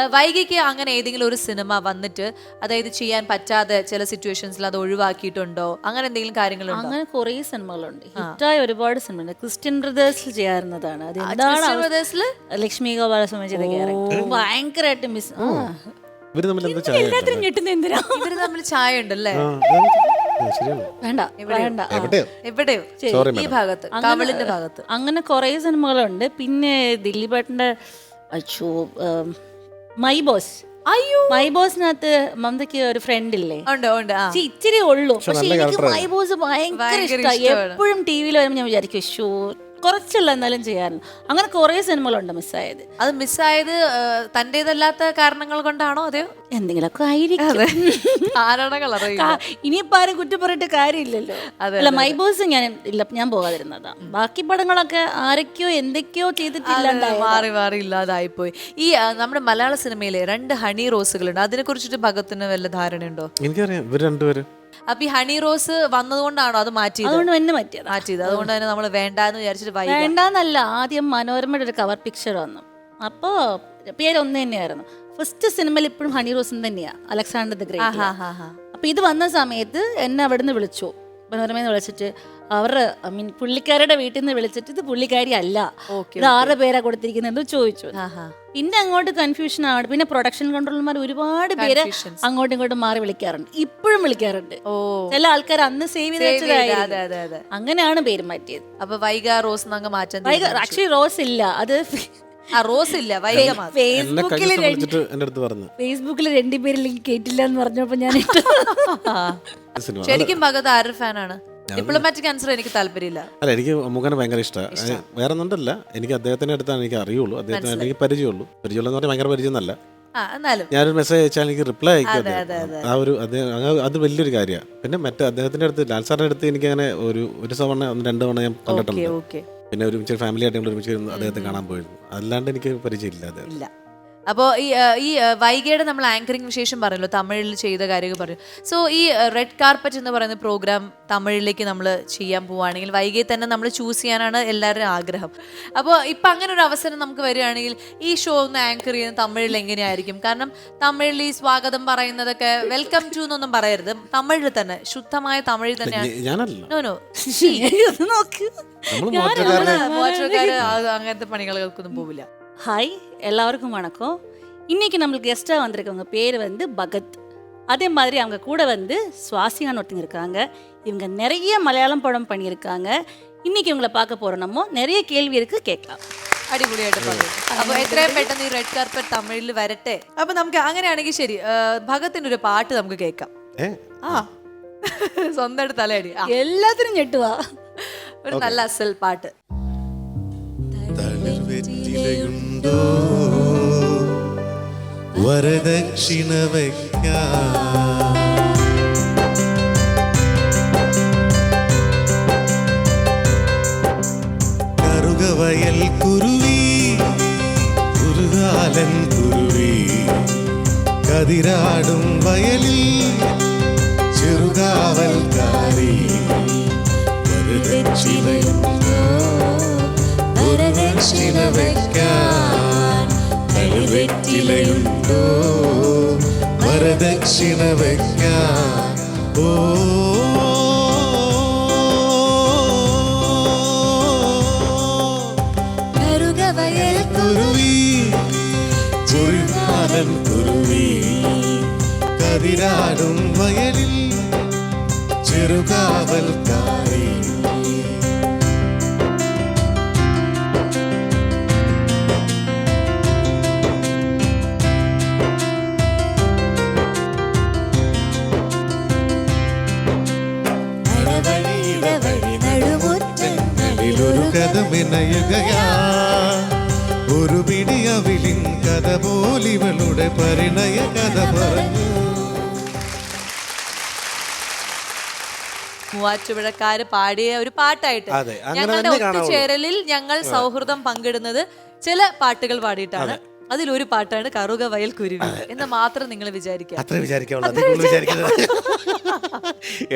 വൈകിക്ക് അങ്ങനെ ഏതെങ്കിലും ഒരു സിനിമ വന്നിട്ട് അതായത് ചെയ്യാൻ പറ്റാതെ ചില സിറ്റുവേഷൻസിൽ അത് ഒഴിവാക്കിയിട്ടുണ്ടോ? അങ്ങനെ എന്തെങ്കിലും കാര്യങ്ങളുണ്ടോ? അങ്ങനെ കുറേ സിനിമകളുണ്ട്. ഹിറ്റായ ഒരുപാട് സിനിമയുണ്ട് ക്രിസ്ത്യൻ ബ്രദേഴ്സിൽ ചെയ്യാറുന്നതാണ്. അത് എന്താണ്? ലക്ഷ്മി ഗോപാലസ്വാമി ചെയ്ത ക്യാരക്ടർ. ഭയങ്കരമായിട്ട് മിസ് ഇവർ തമ്മിൽ എന്താ ചായ എല്ലാത്തിനും ഞെട്ടുന്ന എന്തിനാ? ഇവർ തമ്മിൽ ചായ ഉണ്ടല്ലേ ആ, ആ, ശരിയാണ്. വേണ്ട വേണ്ട. എവിടെയോ? എവിടെയോ? ഈ ഭാഗത്ത് അങ്ങനെ- കൊറേ ഭാഗത്ത്. അങ്ങനെ കുറേ സിനിമകളുണ്ട്. പിന്നെ ദില്ലി പാട്ടിന്റെ ഉം, മൈ ബോസ് അയ്യോ. മൈ ബോസിനകത്ത് മമതയ്ക്ക് ഒരു ഫ്രണ്ട് ഇല്ലേ? ഉണ്ട് ഉണ്ട്. ആ. പക്ഷെ ഇച്ചിരി ഉള്ളൂ. പക്ഷെ നല്ല എനിക്ക് character മൈ ബോസ് ഭയങ്കര ഇഷ്ടമാണ്. എപ്പോഴും ടി വിയിൽ വരുമ്പോൾ ഞാൻ വിചാരിക്കും ഷോ കുറച്ചല്ല എന്നാലും ചെയ്യാറുണ്ട് അങ്ങനെ കുറേ സിനിമകളുണ്ട് മിസ്സായത്. അത് മിസ്സായത് തന്റേതല്ലാത്ത കാരണങ്ങൾ കൊണ്ടാണോ അതെയോ? എന്തെങ്കിലുമൊക്കെ ആയിരിക്കും. കാരണങ്ങൾ അറിയില്ല ആരും കുറ്റം പറഞ്ഞിട്ട് കാര്യമില്ലല്ലോ. അതെ, അല്ല മൈ ബോസ് ഞാൻ ഇല്ല ഞാൻ പോകാതിരുന്നതാ. ബാക്കി പടങ്ങളൊക്കെ ആരൊക്കെയോ എന്തൊക്കെയോ ചെയ്തിട്ടില്ല മാറി മാറി ഇല്ലാതായിപ്പോയി. ഈ നമ്മുടെ മലയാള സിനിമയിലെ രണ്ട് ഹണി റോസുകളുണ്ട്. അതിനെ കുറിച്ചിട്ട് ഭഗത്തിന് വല്ല ധാരണയുണ്ടോ? എനിക്കറിയാം ഇവർ രണ്ടുപേര്. അപ്പൊ ഈ ഹണി റോസ് വന്നതുകൊണ്ടാണോ അത് മാറ്റിയത്? അതുകൊണ്ട് തന്നെ മാറ്റിയത്. മാറ്റിയത്. അതുകൊണ്ട് തന്നെ നമ്മൾ വേണ്ടാന്ന് വിചാരിച്ചിട്ട് വൈകി. വേണ്ടാന്നല്ല ആദ്യം മനോരമയുടെ ഒരു കവർ പിക്ചർ വന്നു. അപ്പോ പേര് ഒന്ന് തന്നെയായിരുന്നു. ഫസ്റ്റ് സിനിമയിൽ ഇപ്പോഴും ഹണി റോസ് തന്നെയാ അലക്സാണ്ടർ ദ ഗ്രേറ്റ്. അപ്പൊ ഇത് വന്ന സമയത്ത് എന്നെ അവിടുന്ന് വിളിച്ചു. മനോരമയിൽ നിന്ന് വിളിച്ചിട്ട് അവരുടെ ഐ മീൻ പുള്ളിക്കാരുടെ വീട്ടിൽ നിന്ന് വിളിച്ചിട്ട് ഇത് പുള്ളിക്കാരി അല്ല. ഇത് ആരുടെ പേരാ കൊടുത്തിരിക്കുന്നത് എന്ന് ചോദിച്ചു. പിന്നെ അങ്ങോട്ട് കൺഫ്യൂഷൻ ആണ്. പിന്നെ പ്രൊഡക്ഷൻ കൺട്രോളർമാർ ഒരുപാട് പേര് അങ്ങോട്ടും ഇങ്ങോട്ടും മാറി വിളിക്കാറുണ്ട്. ഇപ്പോഴും വിളിക്കാറുണ്ട്. ഓ. ചില ആൾക്കാർ അന്ന് സേവ് ചെയ്ത് അങ്ങനെയാണ് പേര് മാറ്റിയത്. അപ്പൊ വൈഗ റോസ് മാറ്റാൻ ആക്ച്വലി റോസ് ഇല്ല. അത് ആ റോസ് ഇല്ല വൈക മാത്രം എന്നെ ഫേസ്ബുക്കിൽ കഴിഞ്ഞ ദിവസം വിളിച്ചിട്ട് എന്റെ അടുത്ത് പറഞ്ഞു. ഫേസ്ബുക്കിൽ രണ്ടുപേരും ലിങ്ക് കേട്ടില്ല എന്ന് പറഞ്ഞപ്പോ ഞാൻ ഇട്ടു. സിനിമ. ശരിക്കും ഭഗത് ആരുടെ ഫാനാണ്? ഡിപ്ലോമാറ്റിക് ആൻസർ എനിക്ക് താല്പര്യമില്ല. അല്ല എനിക്ക് മുഖനെ ഭയങ്കര ഇഷ്ടമാണ് വേറെ ഒന്നുണ്ടല്ല എനിക്ക് അദ്ദേഹത്തിന്റെ അടുത്താണ് എനിക്ക് അറിയുള്ളൂ. അദ്ദേഹത്തിന് എനിക്ക് പരിചയമുള്ളൂ. പരിചയമുള്ള എന്ന് പറഞ്ഞാൽ ഭയങ്കര പരിചയം എന്നല്ല ആ എന്നാലും. ഞാനൊരു മെസ്സേജ് അയച്ചാൽ എനിക്ക് റിപ്ലൈ അയക്കും അദ്ദേഹം. ആ ഒരു അദ്ദേഹം അത് അത് വലിയൊരു കാര്യമാണ് പിന്നെ മറ്റേ അദ്ദേഹത്തിന്റെ അടുത്ത് ലാൽ സാറിന്റെ അടുത്ത് എനിക്ക് അങ്ങനെ ഒരു ഒരു തവണ ഒന്ന് രണ്ട് തവണ ഞാൻ ഓക്കെ കണ്ടിട്ടുണ്ട്. ഓക്കെ. പിന്നെ ഒരുമിച്ച് ഫാമിലി ആയിട്ട് ഞങ്ങൾ ഒരുമിച്ച് അദ്ദേഹത്തെ കാണാൻ പോയിരുന്നു. അല്ലാണ്ട് എനിക്ക് പരിചയമില്ല അദ്ദേഹം ഇല്ല. അപ്പോൾ ഈ ഈ വൈകിയുടെ നമ്മൾ ആങ്കറിംഗ് വിശേഷം പറയുമല്ലോ തമിഴിൽ ചെയ്ത കാര്യമൊക്കെ പറയും. സോ ഈ റെഡ് കാർപ്പറ്റ് എന്ന് പറയുന്ന പ്രോഗ്രാം തമിഴിലേക്ക് നമ്മൾ ചെയ്യാൻ പോവുകയാണെങ്കിൽ വൈകിയെ തന്നെ നമ്മൾ ചൂസ് ചെയ്യാനാണ് എല്ലാവരുടെയും ആഗ്രഹം. അപ്പോൾ ഇപ്പം അങ്ങനെ ഒരു അവസരം നമുക്ക് വരികയാണെങ്കിൽ ഈ ഷോ ഒന്ന് ആങ്കർ ചെയ്യുന്നത് തമിഴിൽ എങ്ങനെയായിരിക്കും? കാരണം തമിഴിൽ ഈ സ്വാഗതം പറയുന്നതൊക്കെ വെൽക്കം ടു എന്നൊന്നും പറയരുത്. തമിഴിൽ തന്നെ ശുദ്ധമായ തമിഴിൽ തന്നെയാണ്. നോ നോ അങ്ങനത്തെ പണികൾക്കൊന്നും പോവില്ല. ஹாய் எல்லாருக்கும் வணக்கம். இன்னைக்கு நம்மளுக்கு கெஸ்ட்டாக வந்திருக்கவங்க பேர் வந்து பகத். அதே மாதிரி அவங்க கூட வந்து சுவாசிகான்னு ஒருத்தங்க இருக்காங்க. இவங்க நிறைய மலையாளம் படம் பண்ணியிருக்காங்க. இன்னைக்கு இவங்கள பார்க்க போகிறோம் நம்ம நிறைய கேள்வி இருக்கு കേൾക്കാം അടിപൊളിയായിട്ട് പറഞ്ഞു അപ്പോൾ എത്രയും പെട്ടെന്ന് ഈ റെഡ് കാർപ്പറ്റ് തമിഴിൽ വരട്ടെ അപ്പോൾ നമുക്ക് അങ്ങനെയാണെങ്കിൽ ശരി ഭഗത്തിൻ്റെ ഒരു പാട്ട് നമുക്ക് കേൾക്കാം. ആ. സ്വന്തമായിട്ട് തലയടി. എല്ലാത്തിനും ഞെട്ടുവാ. ഒരു നല്ല അസൽ പാട്ട്. തളിർവെറ്റിലയുണ്ടോ വരദക്ഷിണ വയ്ക്ക. കറുകവയൽ കുരുവി കുരുകാലൻ കുരുവി. കതിരാടും വയലിൽ ചെറുകാവൽക്കാരി. വരദക്ഷിണയുണ്ടോ? വയ്ക്കാൻ കഴുവെറ്റിലയുണ്ടോ വരദക്ഷിണ വെക്കാൻ. ഓ. കുരുവി കുരുനാടൻ കുരുവി. കതിരാടും വയലിൽ ചെറുകാവൽക്കാരി ിലൊരു ഒരു പിടിയവിളിൻ കഥ പോലിവളുടെ പരിണയ കഥ പറഞ്ഞു. മൂവാറ്റുപുഴക്കാര് പാടിയ ഒരു പാട്ടായിട്ട് അതെ, അങ്ങനെ ഞങ്ങളുടെ. ഒത്തുചേരലിൽ ഞങ്ങൾ സൗഹൃദം പങ്കിടുന്നത് ചില പാട്ടുകൾ പാടിയിട്ടാണ്. അതിലൊരു പാട്ടാണ് കറുക വയൽ കുരുവി എന്ന് മാത്രം നിങ്ങൾ വിചാരിക്കുക. അത്ര വിചാരിക്കാവുള്ളൂ.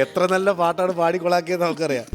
എത്ര നല്ല പാട്ടാണ് പാടിക്കൊളാക്കിയത് നമുക്കറിയാം.